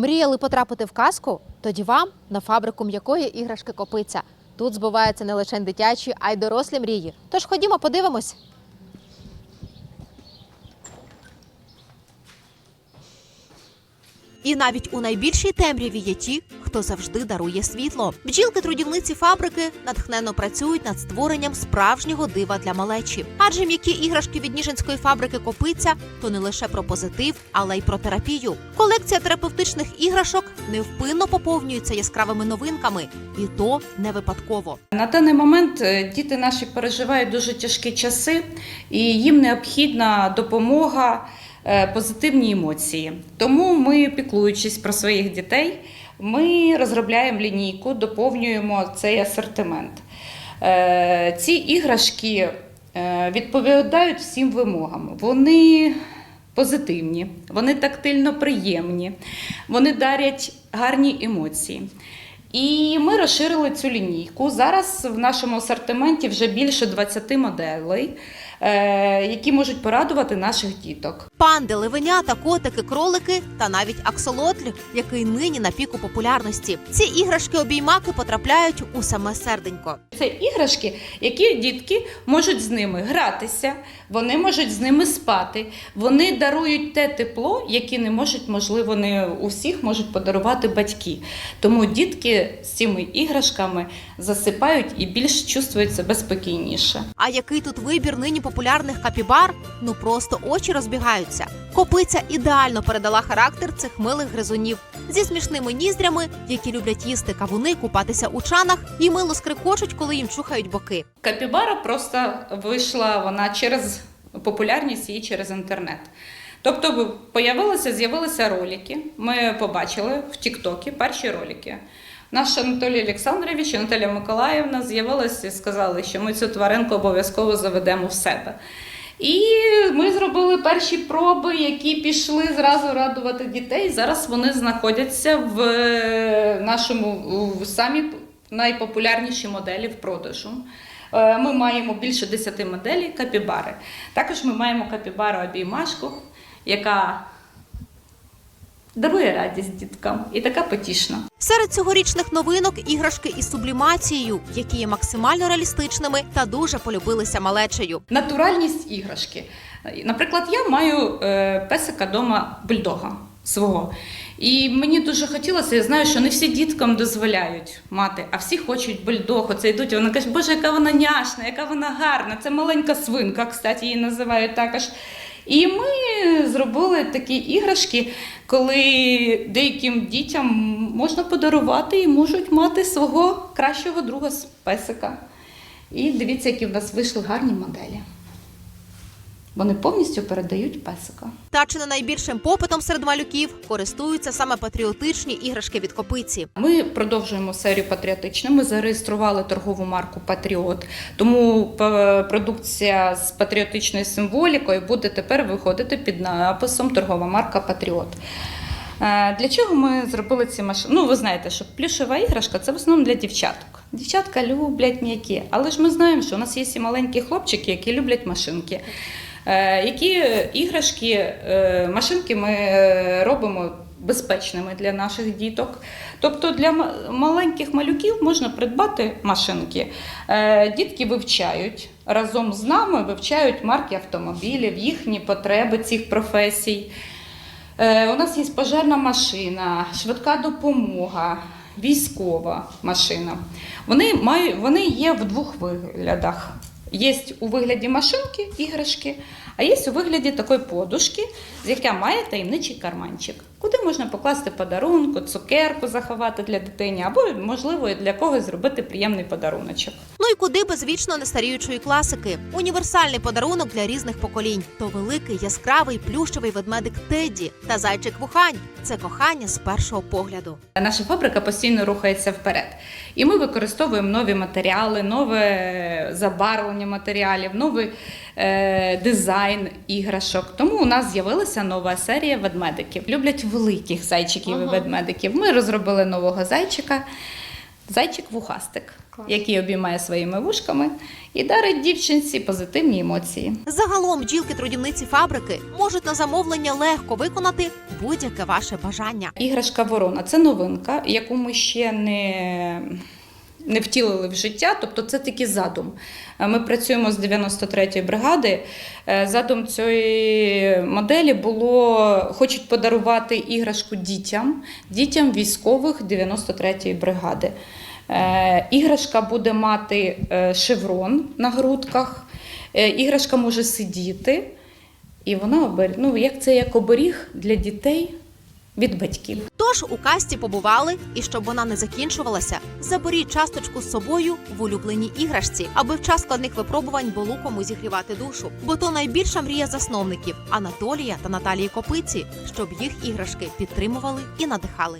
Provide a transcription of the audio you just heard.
Мріяли потрапити в казку? Тоді вам на фабрику м'якої іграшки копиця. Тут збуваються не лише дитячі, а й дорослі мрії. Тож ходімо, подивимось. І навіть у найбільшій темряві є ті, хто завжди дарує світло. Бджілки трудівниці фабрики натхненно працюють над створенням справжнього дива для малечі. Адже м'які іграшки від Ніжинської фабрики Копиця то не лише про позитив, але й про терапію. Колекція терапевтичних іграшок невпинно поповнюється яскравими новинками, і то не випадково. На даний момент е, діти наші переживають дуже тяжкі часи, і їм необхідна допомога, е, позитивні емоції. Тому ми, піклуючись про своїх дітей, ми розробляємо лінійку, доповнюємо цей асортимент. Е, Ці іграшки е, відповідають всім вимогам. Вони позитивні, вони тактильно приємні, вони дарять гарні емоції. І ми розширили цю лінійку. Зараз в нашому асортименті вже більше 20 моделей, які можуть порадувати наших діток. Панди, левенята, котики, кролики та навіть аксолотль, який нині на піку популярності. Ці іграшки обіймаки потрапляють у саме серденько. Це іграшки, які дітки можуть з ними гратися, вони можуть з ними спати. Вони дарують те тепло, яке не можуть, можливо, не у всіх можуть подарувати батьки. Тому дітки з цими іграшками засипають і більш чувствують себе спокійніше. А який тут вибір нині популярних капібар? Ну просто очі розбігаються. Копиця ідеально передала характер цих милих гризунів зі смішними ніздрями, які люблять їсти кавуни, купатися у чанах і мило скрикочуть, коли їм чухають боки. Капібара просто вийшла вона через популярність її через інтернет. Тобто появилися, з'явилися ролики. Ми побачили в Тіктокі перші ролики. Наш Анатолій Олександрович і Миколаївна з'явилися і сказали, що ми цю тваринку обов'язково заведемо в себе. І ми зробили перші проби, які пішли зразу радувати дітей. Зараз вони знаходяться в е, нашому в самі найпопулярніші моделі в продажу. Е, Ми маємо більше 10 моделей капібари. Також ми маємо капібару обіймашку, яка дарує радість діткам і така потішна. Серед цьогорічних новинок іграшки із сублімацією, які є максимально реалістичними та дуже полюбилися малечею. Натуральність іграшки. Наприклад, я маю е, песика дома бульдога свого. І мені дуже хотілося, я знаю, що не всі діткам дозволяють мати, а всі хочуть бульдог. Оце йдуть. Вона каже, боже, яка вона няшна, яка вона гарна. Це маленька свинка, кстати, її називають також. І ми зробили такі іграшки, коли деяким дітям можна подарувати і можуть мати свого кращого друга з песика. І дивіться, які в нас вийшли гарні моделі. Вони повністю передають песика. Та чи не найбільшим попитом серед малюків користуються саме патріотичні іграшки від копиці. Ми продовжуємо серію патріотичну. Ми зареєстрували торгову марку Патріот. Тому продукція з патріотичною символікою буде тепер виходити під написом торгова марка Патріот. Е, Для чого ми зробили ці машини? Ну, ви знаєте, що плюшева іграшка це в основному для дівчаток. Дівчатка люблять м'які, але ж ми знаємо, що у нас є і маленькі хлопчики, які люблять машинки. Е, Які іграшки, е, машинки ми е, робимо безпечними для наших діток. Тобто для маленьких малюків можна придбати машинки. Дітки вивчають разом з нами, вивчають марки автомобілів, їхні потреби цих професій. У нас є пожежна машина, швидка допомога, військова машина. Вони, мають, вони є в двох виглядах. Є у вигляді машинки, іграшки, а є у вигляді такої подушки, з яка має таємничий карманчик, куди можна покласти подарунку, цукерку заховати для дитини, або, можливо, для когось зробити приємний подаруночок. І куди без вічно нестаріючої класики? Універсальний подарунок для різних поколінь. То великий яскравий плющовий ведмедик Тедді та зайчик Вухань. Це кохання з першого погляду. Наша фабрика постійно рухається вперед. І ми використовуємо нові матеріали, нове забарвлення матеріалів, новий е, дизайн іграшок. Тому у нас з'явилася нова серія ведмедиків. Люблять великих зайчиків і ведмедиків. Ми розробили нового зайчика. Зайчик вухастик, який обіймає своїми вушками і дарить дівчинці позитивні емоції. Загалом бджілки трудівниці фабрики можуть на замовлення легко виконати будь-яке ваше бажання. Іграшка Ворона це новинка, яку ми ще не, не втілили в життя, тобто це тільки задум. Е, Ми працюємо з 93-ї бригади. Е, Задум цієї моделі було хочуть подарувати іграшку дітям, дітям військових 93-ї бригади. Е, Іграшка буде мати шеврон на грудках, іграшка може сидіти, і вона ну, як це як оберіг для дітей від батьків. Тож у касті побували, і щоб вона не закінчувалася, заберіть часточку з собою в улюбленій іграшці, аби в час складних випробувань було кому зігрівати душу. Бо то найбільша мрія засновників Анатолія та Наталії Копиці, щоб їх іграшки підтримували і надихали.